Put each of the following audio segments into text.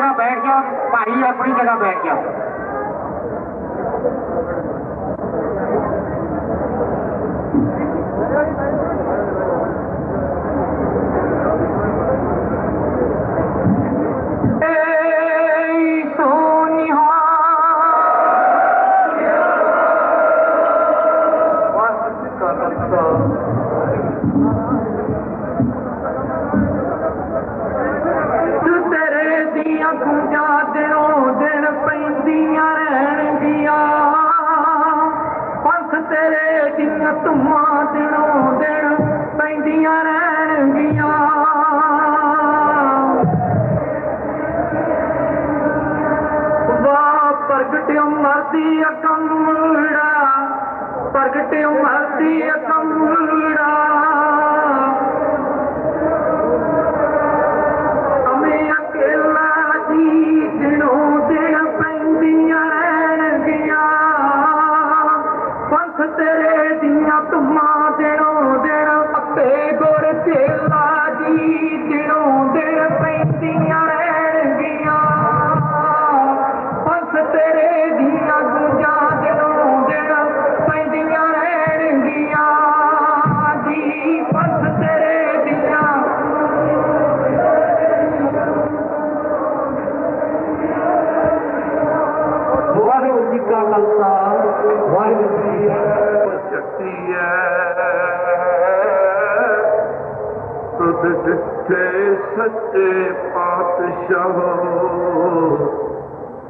ਜਗ੍ਹਾ ਬੈਠ ਗਿਆ ਭਾਈ ਆਪਣੀ ਜਗ੍ਹਾ ਬੈਠ ਗਿਆ अकमल लड़ा परगे उभरती अकमल ਸੱਚੇ ਪਾਤਸ਼ਾਹ।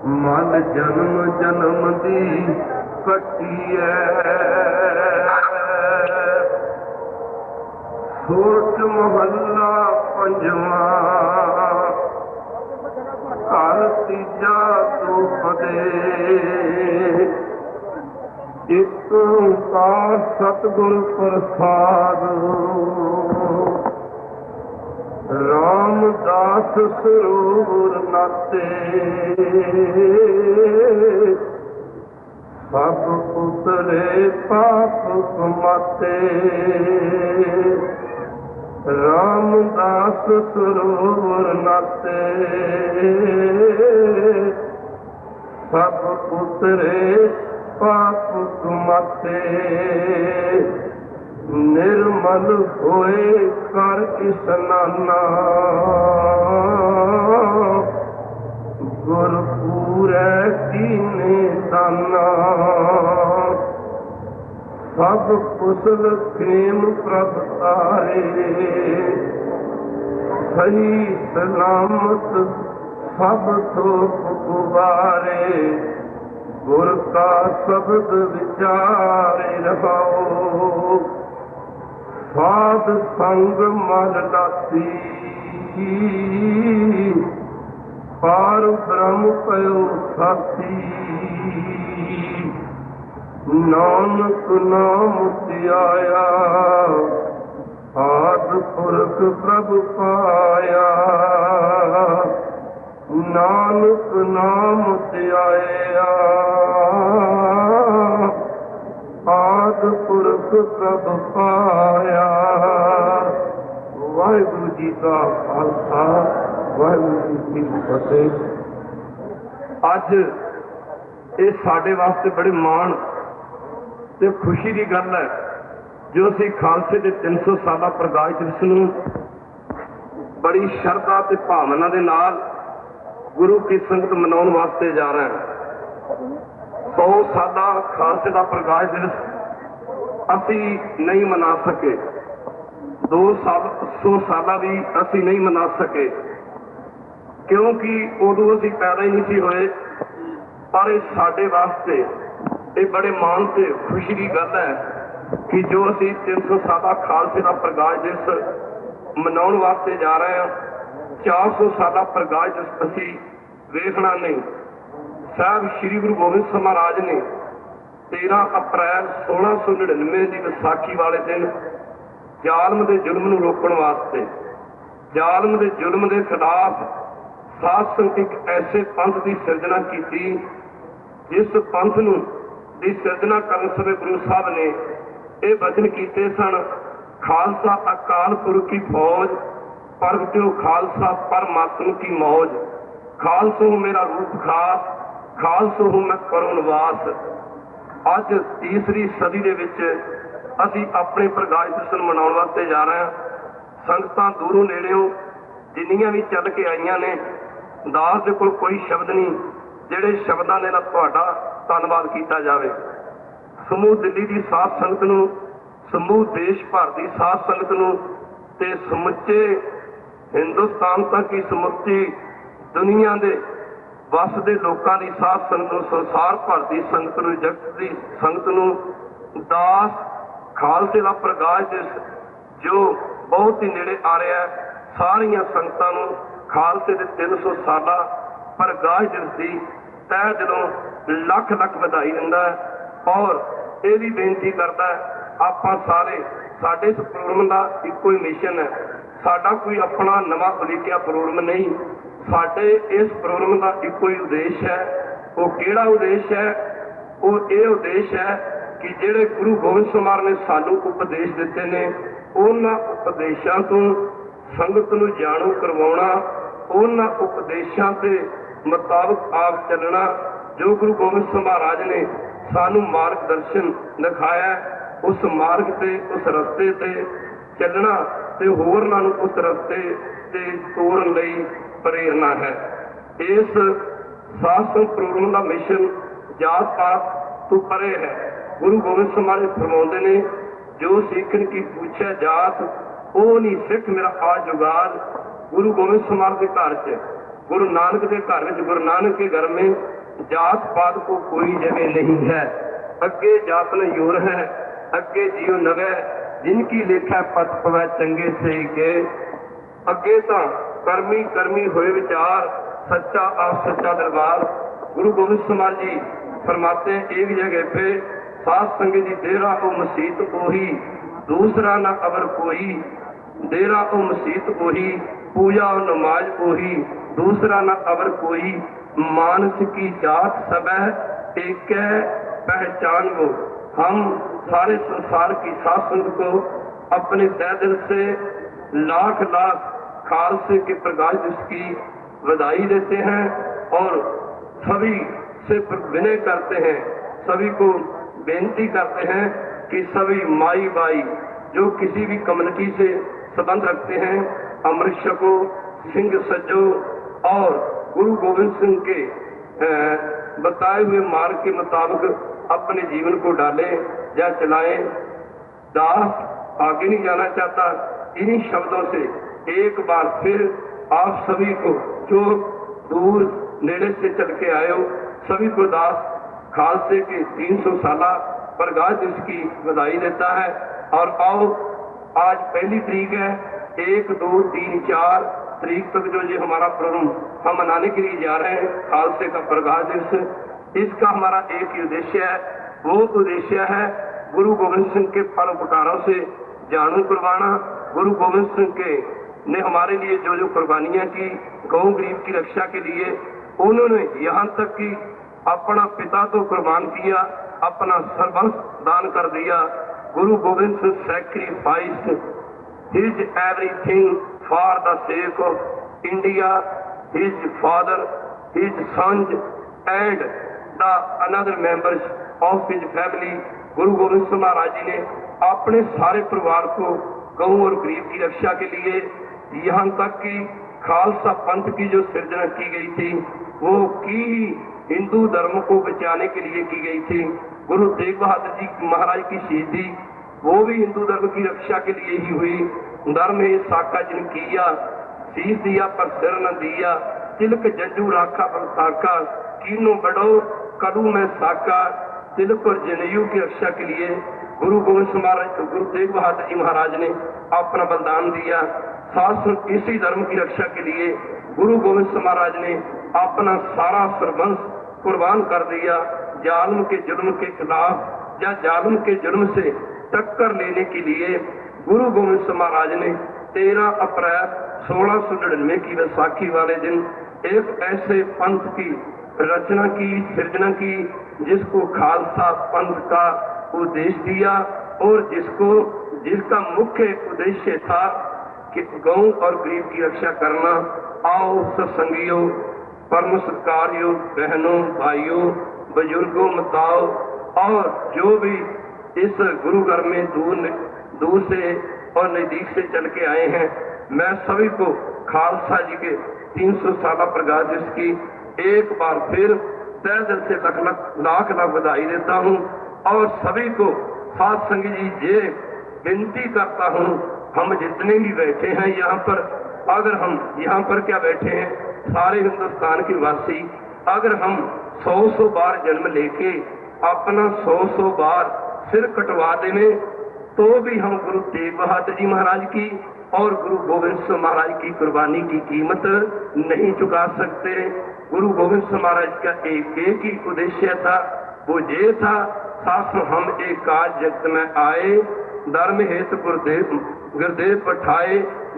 ਮਨ ਜਨਮ ਜਨਮ ਦੀ ਕੱਟੀ ਹੈ ਸੂਰਤ ਮਹੱਲਾ ਪੰਜਵਾਂ। ਘਰ ਤੀਜਾ ਤੂੰ ਪਦੇ ਇਕ ਓੰਕਾਰ ਸਤਿਗੁਰ ਪ੍ਰਸਾਦ। ਰਾਮਦਾਸ ਸਰੂਰ ਨਾਤੇ। ਸਭ ਉਤਰੇ ਪਾਪ ਕਮਾਤੇ। ਰਾਮਦਾਸ ਸਰੂਰ ਨਾਤੇ। ਸਭ ਉਤਰੇ ਪਾਪ ਕਮਾਤੇ। ਨਿਰਮਲ ਹੋਏ ਕਰ ਇਸਨਾਨਾ ਗੁਰ ਪੂਰੈ ਕੀਨੇ ਦਾਨਾ ਸਭ ਕੁਸਲ ਖੇਮ ਪ੍ਰਭ ਤਾਰੇ ਸਹੀ ਸਲਾਮਤ ਸਭ ਥੋਪ ਗੁਬਾਰੇ ਗੁਰ ਕਾ ਸ਼ਬਦ ਵਿਚਾਰੇ ਰਹਾਓ। ਸਾਧ ਸੰਗ ਮਲ ਲਾਤੀ ਪਾਰ ਬ੍ਰਹਮ ਪਇਓ ਸਾਥੀ। ਨਾਨਕ ਨਾਮ ਧਿਆਇਆ ਆਦ ਪੁਰਖ ਪ੍ਰਭ ਪਾਇਆ। ਨਾਨਕ ਨਾਮ ਧਿਆਇਆ ਆਦ ਪੁਰਖ ਪ੍ਰਭ ਜੀ ਕਾ ਖਾਲਸਾ, ਵਾਹਿਗੁਰੂ ਜੀ ਕੀ ਫਤਿਹ। ਅੱਜ ਇਹ ਸਾਡੇ ਵਾਸਤੇ ਬੜੇ ਮਾਣ ਤੇ ਖੁਸ਼ੀ ਦੀ ਗੱਲ ਹੈ ਜੋ ਅਸੀਂ ਖਾਲਸੇ ਦੇ 300 ਸਾਲਾ ਪ੍ਰਕਾਸ਼ ਦਿਵਸ ਨੂੰ ਬੜੀ ਸ਼ਰਧਾ ਤੇ ਭਾਵਨਾ ਦੇ ਨਾਲ ਗੁਰੂ ਕੀ ਸੰਗਤ ਮਨਾਉਣ ਵਾਸਤੇ ਜਾ ਰਹੇ ਹਾਂ। 100 ਸਾਲਾ ਖਾਲਸੇ ਦਾ ਪ੍ਰਕਾਸ਼ ਦਿਵਸ ਅਸੀਂ ਨਹੀਂ ਮਨਾ ਸਕੇ। ਦੋ ਸਾਲ 100 ਸਾਲਾਂ ਵੀ ਅਸੀਂ ਨਹੀਂ ਮਨਾ ਸਕੇ। ਕਿਉਂਕਿ ਉਦੋਂ ਅਸੀਂ ਪੈਦਾ ਹੀ ਨਹੀਂ ਸੀ ਹੋਏ। ਪਰ ਇਹ ਸਾਡੇ ਵਾਸਤੇ, ਇਹ ਬੜੇ ਮਾਣ ਤੇ ਖੁਸ਼ੀ ਦੀ ਗੱਲ ਹੈ ਕਿ ਜੋ ਅਸੀਂ 300 ਸਾਲਾ ਖਾਲਸੇ ਦਾ ਪ੍ਰਕਾਸ਼ ਦਿਵਸ ਮਨਾਉਣ ਵਾਸਤੇ ਜਾ ਰਹੇ ਹਾਂ 400 ਸਾਲਾ ਪ੍ਰਕਾਸ਼ ਦਿਵਸ ਅਸੀਂ ਵੇਖਣਾ ਨਹੀਂ। ਸਾਹਿਬ ਸ੍ਰੀ ਗੁਰੂ ਗੋਬਿੰਦ ਸਿੰਘ ਮਹਾਰਾਜ ਨੇ 13 ਅਪ੍ਰੈਲ 1699 ਦੀ ਵਿਸਾਖੀ ਵਾਲੇ ਦਿਨ ਜ਼ਾਲਮ ਦੇ ਜ਼ੁਲਮ ਨੂੰ ਰੋਕਣ ਵਾਸਤੇ, ਜ਼ਾਲਮ ਦੇ ਜ਼ੁਲਮ ਦੇ ਖਿਲਾਫ ਸਾਧ ਸੰਗਤ ਐਸੇ ਪੰਥ ਦੀ ਸਿਰਜਣਾ ਕੀਤੀ, ਜਿਸ ਪੰਥ ਨੂੰ ਦੀ ਸਿਰਜਣਾ ਕਰਨ ਸਮੇਂ ਗੁਰੂ ਸਾਹਿਬ ਨੇ ਇਹ ਵਚਨ ਕੀਤੇ ਸਨ, ਖਾਲਸਾ ਅਕਾਲ ਪੁਰਖ ਕੀ ਫੌਜ ਪ੍ਰਗਟਿਓ ਖਾਲਸਾ ਪਰਮਾਤਮ ਕੀ ਮੌਜ। ਖਾਲਸੋ ਮੇਰਾ ਰੂਪ ਖਾਸ, ਖਾਲਸੋ ਮੈਂ ਕਰੋ ਨਿਵਾਸ। ਅੱਜ ਤੀਸਰੀ ਸਦੀ ਦੇ ਵਿੱਚ ਅਸੀਂ ਆਪਣੇ ਪ੍ਰਕਾਸ਼ ਦਿਵਸ ਮਨਾਉਣ ਵਾਸਤੇ ਜਾ ਰਹੇ ਹਾਂ। ਸੰਗਤਾਂ ਦੂਰੋਂ ਨੇੜਿਓਂ ਜਿੰਨੀਆਂ ਵੀ ਚੱਲ ਕੇ ਆਈਆਂ ਨੇ, ਦਾਸ ਦੇ ਕੋਲ ਕੋਈ ਸ਼ਬਦ ਨਹੀਂ, ਜਿਹੜੇ ਸ਼ਬਦਾਂ ਦੇ ਨਾਲ ਤੁਹਾਡਾ ਧੰਨਵਾਦ ਕੀਤਾ ਜਾਵੇ। ਸਮੂਹ ਦਿੱਲੀ ਦੀ ਸਾਧ ਸੰਗਤ ਨੂੰ, ਸਮੂਹ ਦੇਸ਼ ਭਰ ਦੀ ਸਾਧ ਸੰਗਤ ਨੂੰ ਤੇ ਸਮੁੱਚੇ ਹਿੰਦੁਸਤਾਨ ਤੱਕ ਹੀ ਸਮੁੱਚੀ ਦੁਨੀਆ ਦੇ ਵਸਦੇ ਲੋਕਾਂ ਦੀ ਸਾਧ ਸੰਗਤ ਨੂੰ, ਸੰਸਾਰ ਭਰ ਦੀ ਸੰਗਤ ਨੂੰ, ਜਗਤ ਦੀ ਸੰਗਤ ਨੂੰ ਦਾਸ ਖਾਲਸੇ ਦਾ ਪ੍ਰਕਾਸ਼ ਦਿਵਸ ਜੋ ਬਹੁਤ ਹੀ ਨੇੜੇ ਆ ਰਿਹਾ ਹੈ, ਸਾਰੀਆਂ ਸੰਗਤਾਂ ਨੂੰ ਖਾਲਸੇ ਦੇ 300 ਸਾਲਾ ਪ੍ਰਕਾਸ਼ ਦਿਵਸ ਦੀ ਤਹਿ ਦਿਲੋਂ ਲੱਖ ਲੱਖ ਵਧਾਈ ਦਿੰਦਾ ਹੈ ਔਰ ਇਹ ਵੀ ਬੇਨਤੀ ਕਰਦਾ ਆਪਾਂ ਸਾਰੇ, ਸਾਡੇ ਇਸ ਪ੍ਰੋਗਰਾਮ ਦਾ ਇੱਕੋ ਹੀ ਮਿਸ਼ਨ ਹੈ, ਸਾਡਾ ਕੋਈ ਆਪਣਾ ਨਵਾਂ ਉਲੀਕਿਆ ਪ੍ਰੋਗਰਾਮ ਨਹੀਂ ਸਾਡੇ ਇਸ ਪ੍ਰੋਗਰਾਮ ਦਾ ਇੱਕੋ ਹੀ ਉਦੇਸ਼ ਹੈ। ਉਹ ਕਿਹੜਾ ਉਦੇਸ਼ ਹੈ? ਉਹ ਇਹ ਉਦੇਸ਼ ਹੈ ਕਿ ਜਿਹੜੇ ਗੁਰੂ ਗੋਬਿੰਦ ਸਿੰਘ ਨੇ ਸਾਨੂੰ ਉਪਦੇਸ਼ ਦਿੱਤੇ ਨੇ, ਉਹਨਾਂ ਉਪਦੇਸ਼ਾਂ ਤੋਂ ਸੰਗਤ ਨੂੰ ਜਾਣੂ ਕਰਵਾਉਣਾ, ਉਹਨਾਂ ਉਪਦੇਸ਼ਾਂ ਦੇ ਮੁਤਾਬਕ ਆਪ ਚੱਲਣਾ, ਜੋ ਗੁਰੂ ਗੋਬਿੰਦ ਸਿੰਘ ਮਹਾਰਾਜ ਨੇ ਸਾਨੂੰ ਮਾਰਗਦਰਸ਼ਨ ਦਿਖਾਇਆ, ਉਸ ਮਾਰਗ ਤੇ, ਉਸ ਰਸਤੇ ਤੇ ਚੱਲਣਾ ਤੇ ਹੋਰਨਾਂ ਨੂੰ ਉਸ ਰਸਤੇ ਤੇ ਤੋਰਨ ਲਈ ਪ੍ਰੇਰਣਾ ਹੈ। ਇਸ ਸਾਸਨ ਪ੍ਰੋਗਰਾਮ ਦਾ ਮਿਸ਼ਨ ਜਾਤ ਪਾਤ ਤੋਂ ਪਰੇ ਹੈ। ਗੁਰੂ ਗੋਬਿੰਦ ਸਿੰਘ ਮਹਾਰਾਜ ਫਰਮਾਉਂਦੇ ਨੇ, ਜੋ ਸਿੱਖਣ ਕੀ ਪੁੱਛਿਆ ਜਾਤ, ਉਹ ਨਹੀਂ ਸਿੱਖ ਮੇਰਾ ਆ ਜੁਗਾਲ ਗੁਰੂ ਗੋਬਿੰਦ ਸਿੰਘ ਮਹਾਰਾਜ ਦੇ ਘਰ 'ਚ। ਗੁਰੂ ਨਾਨਕ ਦੇ ਘਰ ਵਿੱਚ ਗੁਰੂ ਨਾਨਕ ਕੇ ਘਰ ਮੇਂ ਜਾਤ ਪਾਤ ਕੋ ਕੋਈ ਜਗ੍ਹਾ ਨਹੀਂ ਹੈ। ਅੱਗੇ ਜਾਤ ਨ ਯੋਰ ਹੈ, ਅੱਗੇ ਜੀਉ ਨਵੈ ਜਿਨ ਕੀ ਲੇਖਾ ਪਤ ਪਵੈ ਚੰਗੇ ਸੇ ਕੇ। ਅੱਗੇ ਤਾਂ ਕਰਮੀ ਕਰਮੀ ਹੋਏ ਵਿਚਾਰ ਸੱਚਾ ਆਪ ਸੱਚਾ ਦਰਬਾਰ ਗੁਰੂ ਗੋਬਿੰਦ ਸਿੰਘ ਮਹਾਰਾਜ ਜੀ ਫਰਮਾਤੇ एक जगह पे सात संग जी डेरा ओ मसीत कोही दूसरा न अबर कोई डेरा ओ मसीत कोही पूजा और नमाज कोही दूसरा न अबर कोई मानस की जात सब एक पहचान वो हम सारे संसार की सात संग को अपने तय दिल से लाख लाख خالصے کے پرکاش جس کی ودائی دیتے ہیں اور سبھی سے ونے کرتے ہیں، سبھی کو بینتی کرتے ہیں کہ سبھی مائی بائی جو کسی بھی کمیونٹی سے سبند رکھتے ہیں، امرت شکو سنگھ سجو اور گرو گوبند سنگھ کے بتائے ہوئے مارگ کے مطابق اپنے جیون کو ڈالیں یا چلائیں داس آگے نہیں جانا چاہتا، انہی شبدوں سے ایک بار پھر آپ سبھی کو جو دور نیڑے سے چل کے آئے ہو، سبھی کو داس خالصے کے تین سو سالہ پرگاہ جس کی بدائی دیتا ہے۔ اور آؤ، آج پہلی تاریخ ہے۔ ایک، دو، تین، چار تاریخ تک جو یہ ہمارا پروگرام ہم منانے کے لیے جا رہے ہیں، خالصے کا پرگاہ دس اس کا ہمارا ایک ہی ادیشیا ہے۔ وہ ادیشیہ ہے گرو گوبند سنگھ کے پھل پٹاروں سے جانو کروانا گرو گوبند سنگھ کے ने हमारे लिए जो जो कुर्बानियां की गौ गरीब की रक्षा के लिए उन्होंने यहाँ तक कि अपना पिता तो कुर्बान किया अपना सर्वंश दान कर दिया Guru Gobind Singh sacrifice his everything for the sake of India his father his sons and the another members of his family Guru Gobind Singh महाराज जी ने अपने सारे परिवार को गौ और गरीब की रक्षा के लिए यहाँ तक कि खालसा पंथ की जो सृजना की गई थी वो की हिंदू धर्म को बचाने के लिए की गई थी गुरु तेग बहादुर जी महाराज की शहीदी वो भी हिंदू धर्म की रक्षा के लिए ही हुई धर्म है साका जिन किया शीश दिया पर सिर न दिया तिलक जंजू राखा पर साका कीनो बड़ो करू में साका तिलक और जनेयू की रक्षा के लिए गुरु गोविंद सिंह महाराज गुरु तेग बहादुर जी महाराज ने अपना बलिदान दिया शासन इसी धर्म की रक्षा के लिए गुरु गोविंद सिंह महाराज ने अपना सारा सरबंश कुर्बान कर दिया जालम के जुल्म के खिलाफ या जालम के जुल्म से टक्कर लेने के लिए गुरु गोविंद सिंह महाराज ने 13 अप्रैल सोलह सौ नड़िन्वे की बैसाखी वाले दिन एक ऐसे पंथ की रचना की सृजना की जिसको खालसा पंथ का उद्देश्य दिया और जिसको जिसका मुख्य उद्देश्य था کہ گاؤں اور غریب کی رکشا کرنا، آؤ ستسنگیوں پرم ستکاریوں بہنوں، بھائیوں، بزرگوں، متاؤ، اور جو بھی اس گرو گھر میں دور دور سے اور نزدیک سے چل کے آئے ہیں، میں سبھی کو خالصہ جی کے تین سو سالہ پرگاہ جس کی ایک بار پھر طے دل سے لکھ لکھ، لاکھ لاکھ بدائی دیتا ہوں، اور سبھی کو ساتھ سنگی جی یہ بنتی کرتا ہوں۔ ہم جتنے بھی بیٹھے ہیں یہاں پر، اگر ہم یہاں پر کیا بیٹھے ہیں؟ سارے ہندوستان کے واسی، اگر ہم سو سو بار جنم لے کے اپنا سو سو بار سر کٹوا دینے، تو بھی ہم گرو تیگ بہادر جی مہاراج کی اور گرو گوبند سو مہاراج کی قربانی کی قیمت نہیں چکا سکتے۔ گرو گوبند سو مہاراج کا ایک ایک ہی ادیشیہ تھا، وہ یہ تھا ساس ہم ایک آج جگت میں آئے۔ धर्म हेतु गुरुदेव गुरुदेव पठाए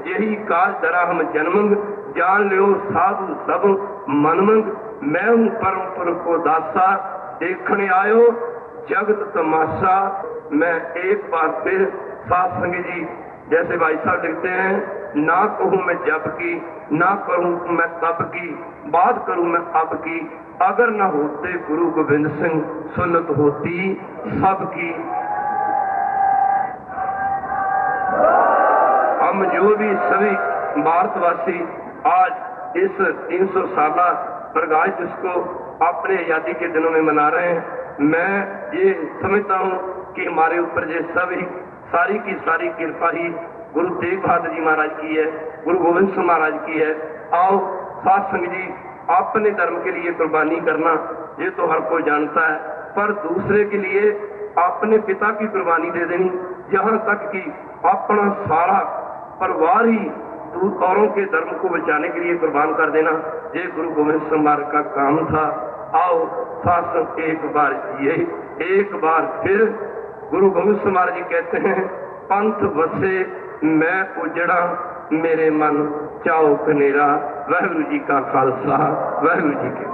यही काज दरा हम जन्मंग जान लियो साधु सब मनमंग मैं हूं परम पुर को दासा देखने आयो जगत तमाशा मैं एक बार फिर सात संग जी जैसे भाई साहब लिखते हैं ना कहूं मैं जब की ना करूं मैं तब की बात करूं मैं अब की अगर न होते गुरु गोविंद सिंह सुन्नत होती ہم جو بھی سبھی بھارت واسی آج اس تین سو سالہ پرگاش جس کو اپنے آزادی کے دنوں میں منا رہے ہیں، میں یہ سمجھتا ہوں کہ ہمارے اوپر یہ سبھی ساری کی ساری کرپا ہی گرو تیگ بہادر جی مہاراج کی ہے، گرو گوبند سنگھ مہاراج کی ہے۔ آؤ سات سنگھ جی اپنے دھرم کے لیے قربانی کرنا، یہ تو ہر کوئی جانتا ہے۔ پر دوسرے کے لیے اپنے پتا کی قربانی دے دینی یہاں تک کہ اپنا سارا परवार ही दूर औरों के धर्म को बचाने के लिए कुर्बान कर देना ये गुरु गोविंद सम्मार का काम था आओ शासक एक बार ये एक बार फिर गुरु गोविंद समार जी कहते हैं पंथ बसे मैं उजड़ा मेरे मन चाओ कनेरा वाहगुरु जी का खालसा वाहगुरु जी के